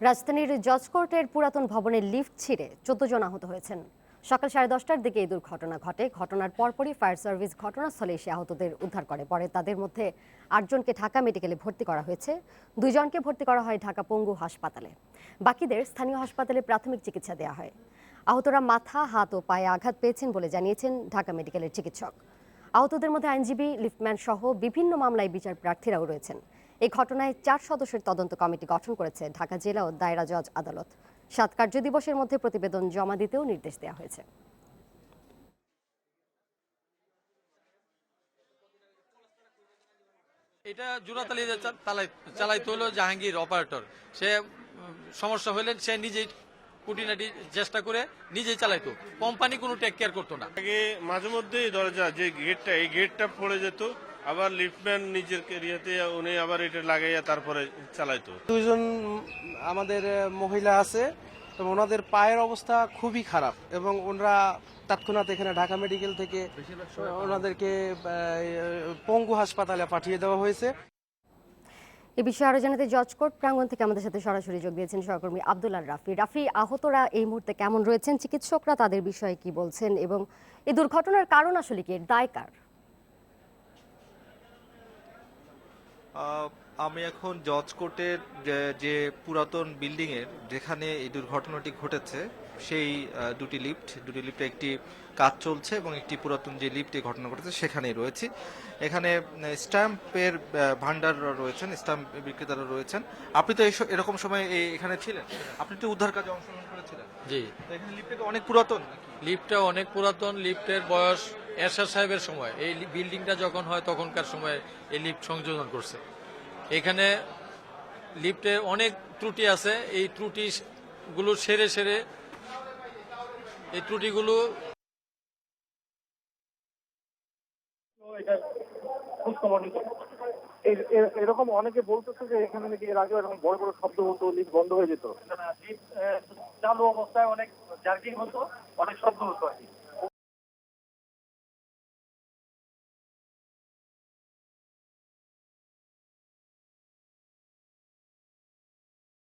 রাজধানীর জজ কোর্টের পুরাতন ভবনের লিফট ছিঁড়ে চোদ্দ জন আহত হয়েছেন। সকাল সাড়ে দশটার দিকে এই দুর্ঘটনা ঘটে। ঘটনার পরপরই ফায়ার সার্ভিস ঘটনাস্থলে এসে আহতদের উদ্ধার করে। পরে তাদের মধ্যে আটজনকে ঢাকা মেডিকেলে ভর্তি করা হয়েছে। দুইজনকে ভর্তি করা হয় ঢাকা পঙ্গু হাসপাতালে। বাকিদের স্থানীয় হাসপাতালে প্রাথমিক চিকিৎসা দেওয়া হয়। আহতরা মাথা, হাত ও পায়ে আঘাত পেয়েছেন বলে জানিয়েছেন ঢাকা মেডিকেলের চিকিৎসক। আহতদের মধ্যে আইনজীবী, লিফটম্যান সহ বিভিন্ন মামলায় বিচার প্রার্থীরাও রয়েছেন। এই ঘটনায় চার সদস্যের তদন্ত কমিটি গঠন করেছে ঢাকা জেলা ও দায়রা জজ আদালত। সাত কার্য দিবসের মধ্যে প্রতিবেদন জমা দিতেও নির্দেশ দেওয়া হয়েছে। এটা জোড়াতালি চালাইতে হলো জাহাঙ্গীর অপারেটর। সে সমস্যা হলে সে নিজেই কুটিনাটি চেষ্টা করে নিজেই চালাইতো। কোম্পানি কোনো টেক কেয়ার করতো না। আগে মাঝে মধ্যে দরজা যে গেটটা এই গেটটা পড়ে যেত আবার লিফটম্যান নিজের কেরিয়াতে উনি আবার এটা লাগাইয়া তারপরে চালাইতো। দুইজন আমাদের মহিলা আছে এবং ওনাদের পায়ের অবস্থা খুবই খারাপ এবং ওনারা তৎক্ষণাৎ এখানে ঢাকা মেডিকেল থেকে ওনাদেরকে পঙ্গু হাসপাতালে পাঠিয়ে দেওয়া হয়েছে। এ বিষয়ে আরও জানাতে জজ কোর্ট প্রাঙ্গণ থেকে আমাদের সাথে সরাসরি যোগ দিয়েছেন সহকর্মী আব্দুল্লাহ রাফি। রাফি আহতরা এই মুহূর্তে কেমন রয়েছেন? চিকিৎসকরা তাদের বিষয়ে কি বলছেন? এবং এই দুর্ঘটনার কারণ আসলে কি? এর দায় কার? আমি এখন জজ কোর্টের যে- পুরাতন বিল্ডিং এর যেখানে এই দুর্ঘটনাটি ঘটেছে সেই দুটি লিফট দুটি লিফটে একটি কাজ চলছে এবং একটি পুরাতন যে লিফট ঘটনা ঘটেছে সেখানেই রয়েছি। এখানে স্ট্যাম্পের ভান্ডার রয়েছেন স্ট্যাম্প বিক্রেতারা রয়েছেন। আপনি তো এরকম সময় এখানে ছিলেন। আপনি তো উদ্ধার কাজে অংশগ্রহণ করেছিলেন। জি। এখানে লিফটটা অনেক পুরাতন? লিফটটা অনেক পুরাতন লিফটের বয়স এরশাদ সাহেবের সময় এই বিল্ডিংটা যখন হয় তখনকার সময় এই লিফট সংযোজন করছে। এখানে লিফটে অনেক ত্রুটি আছে এই ত্রুটি গুলো সেরে সেরে এই ত্রুটিগুলো এরকম অনেকে বলতেছে যে এখানে নাকি এর আগে এরকম বড় বড় শব্দ হতো লিফট বন্ধ হয়ে যেত। লিফট চালু অবস্থায় অনেক জার্কিং হতো অনেক শব্দ হতো আর কি।